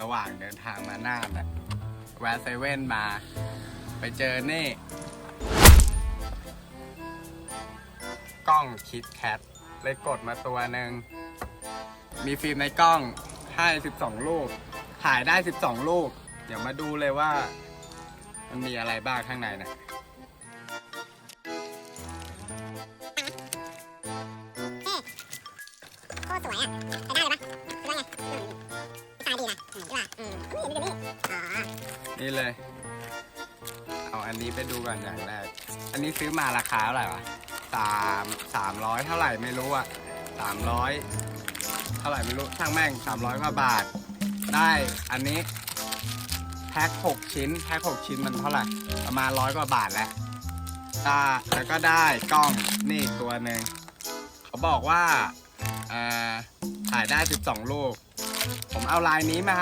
ระหว่างเดินทางมาน่านอะแวะเซเว่นมา ไปเจอนี่ กล้องคิดแคทเลยกดมาตัวหนึ่ง มีฟิล์มในกล้องให้12 ลูก ถ่ายได้ 12 ลูก เดี๋ยวมาดูเลยว่า มันมีอะไรบ้างข้างในนะโนี่เลย เอาอันนี้ไปดูก่อนอย่างแรก อันนี้ซื้อมาราคาเท่าไหร่วะสามสามร้อยเท่าไหร่ไม่รู้อะสามร้อยเท่าไหร่ไม่รู้ช่างแม่งสามร้อยกว่าบาท ได้อันนี้แพ็คหกชิ้นแพ็คหกชิ้นมันเท่าไหร่ประมาณร้อยกว่าบาทแหล้วได้แล้วก็ได้กล้องนี่ตัวหนึ่งเขาบอกว่าอ่าถ่ายได้ 12 ลูก ผมเอาลายนี้มา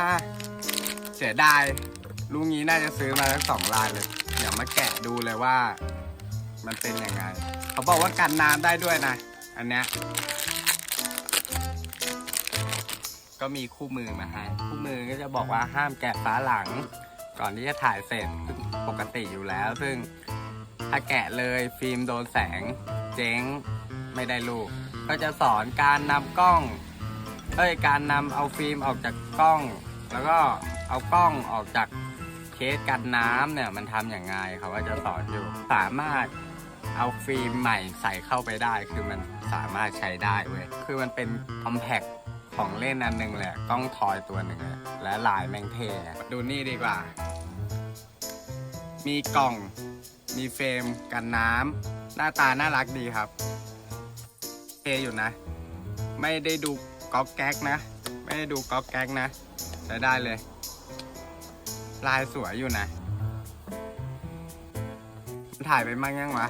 สียดายลูกนี้น่าจะซื้อมาทั้งสองลายเลยเดี๋ยวมาแกะดูเลยว่า มันเป็นยังไง เขาบอกว่ากันน้ำได้ด้วยนะ อันเนี้ยก็มีคู่มือมาให้คู่มือก็จะบอกว่าห้ามแกะฝาหลัง ก่อนที่จะถ่ายเสร็จซึ่งปกติอยู่แล้ว ซึ่งถ้าแกะเลยฟิล์มโดนแสง เจ๊งไม่ได้ลูก ก็จะสอนการนำกล้องเอ้ยการนำเอาฟิล์มออกจากกล้อง แล้วก็ เอากล้องออกจากเคสกันน้ำเนี่ยมันทำอย่างไงเขาก็จะสอนอยู่ สามารถเอาฟิล์มใหม่ใส่เข้าไปได้ คือมันสามารถใช้ได้เว้ย คือมันเป็นคอมแพคของเล่นอันหนึงแหละกล้องทอยตัวหนึ่งเลยและลายแมงเทอะดูนี่ดีกว่า มีกล่อง มีเฟรมกันน้ำหน้าตาน่ารักดีครับเทอยู่นะ ไม่ได้ดูก๊อกแก๊กนะ ไม่ได้ดูก๊อกแก๊กนะใช้ได้เลย ลายสวยอยู่นะ ถ่ายไปมั่งยังวะ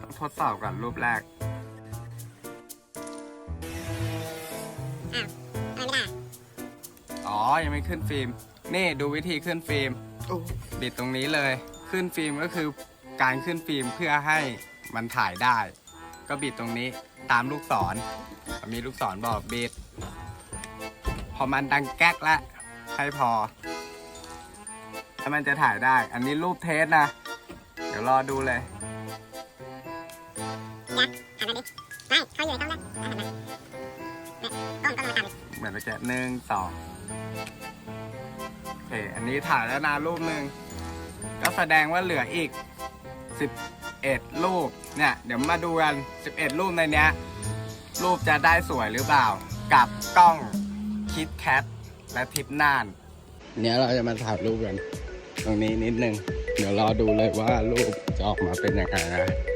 ต้องทดสอบก่อนรูปแรกอะไรไม่ได้อ๋อ ยังไม่ขึ้นฟิล์ม นี่ดูวิธีขึ้นฟิล์มบิดตรงนี้เลย ขึ้นฟิล์มก็คือการขึ้นฟิล์มเพื่อให้มันถ่ายได้ ก็บิดตรงนี้ตามลูกศร มีลูกศรบอกบิด พอมันดังแก๊กแล้วให้พอ ถ้ามันจะถ่ายได้ อันนี้รูปเทสนะ เดี๋ยวรอดูเลยนะหันมาดิไม่เขาอยู่ในกล้องนะหันมาเนี่ยกล้องกล้องมาตามเหมือนเมื่อกี้หนึ่งสองโอเคอันนี้ถ่ายแล้วนะรูปหนึ่งก็แสดงว่าเหลืออีก11รูปเนี่ย เดี๋ยวมาดูกัน11รูปในเนี้ย รูปจะได้สวยหรือเปล่า กับกล้องคิดแคทและทิปน่าน เนี้ยเราจะมาถ่ายรูปกัน ตรงนี้นิดนึง เดี๋ยวรอดูเลยว่ารูปจะออกมาเป็นยังไงนะ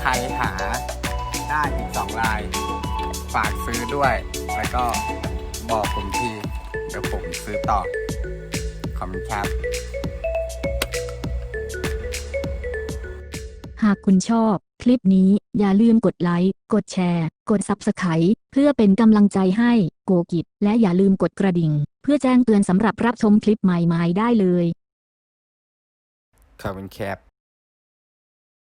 ใครหาได้อีกสองลาย ฝากซื้อด้วย แล้วก็บอกผมทีเดี๋ยวผมซื้อต่อ ขอบคุณครับ หากคุณชอบ คลิปนี้อย่าลืมกดไลค์ กดแชร์ กด Subscribe เพื่อเป็นกำลังใจให้โกกิจ และอย่าลืมกดกระดิ่ง เพื่อแจ้งเตือนสำหรับรับชมคลิปใหม่ๆได้เลย ขอบคุณครับ